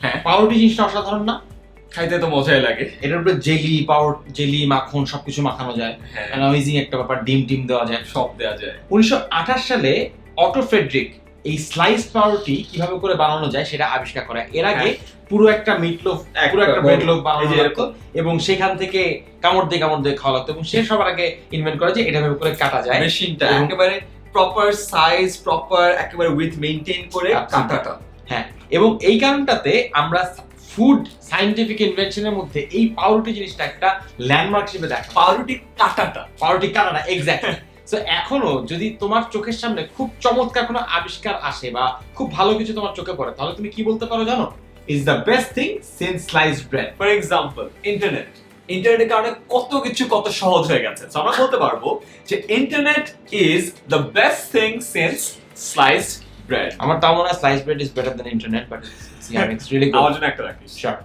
হ্যাঁ। পাউরুটি জিনিসটা অসাধারণ না? খাইতে তো মজাই লাগে। এটার উপরে জেলি পাউর জেলি মাখন সবকিছু মাখানো যায়। হ্যাঁ। অ্যামাজিং একটা ব্যাপার ডিম টিম দেওয়া যায়। সব দেওয়া যায়। উনিশশো সালে অটো ফ্রেডরিক এই স্লাইস পাউরুটি কীভাবে করে বানানো যায় সেটা আবিষ্কার করে। এর আগে পুরো একটা মিটলোফ পুরো একটা বানানো লাগতো এবং সেখান থেকে কামড় দিয়ে কামড় দিয়ে খাওয়া লাগতো এবং সে সবার আগে ইনভেন্ট করে যে এটা ভাবে করে কাটা যায়। মেশিনটা একেবারে প্রপার সাইজ প্রপার একেবারে উইথ মেইনটেইন করে আচ্ছা। কাটাটা। হ্যাঁ এবং এই কারণটাতে আমরা ফুড সায়েন্টিফিক ইনভেনশনের মধ্যে এই পাউরুটি জিনিসটা একটা ল্যান্ডমার্ক হিসেবে দেখা পাউরুটি কাটাটা। পাউরুটি কানাডা এক্স্যাক্টলি সো এখনও যদি তোমার চোখের সামনে খুব চমৎকার কোনো আবিষ্কার আসে বা খুব ভালো কিছু তোমার চোখে পড়ে তাহলে তুমি কি বলতে পারো জানো? Is the best thing since slice bread for example internet ইন্টারনেটের কারণে কত কিছু কত সহজ হয়ে গেছে। আমরা বলতে পারব যে internet is the best thing since sliced bread আমার তাও মনে হয় slice bread is better than internet but it's really আমার গুড জন্য একটা রাখিস। শিওর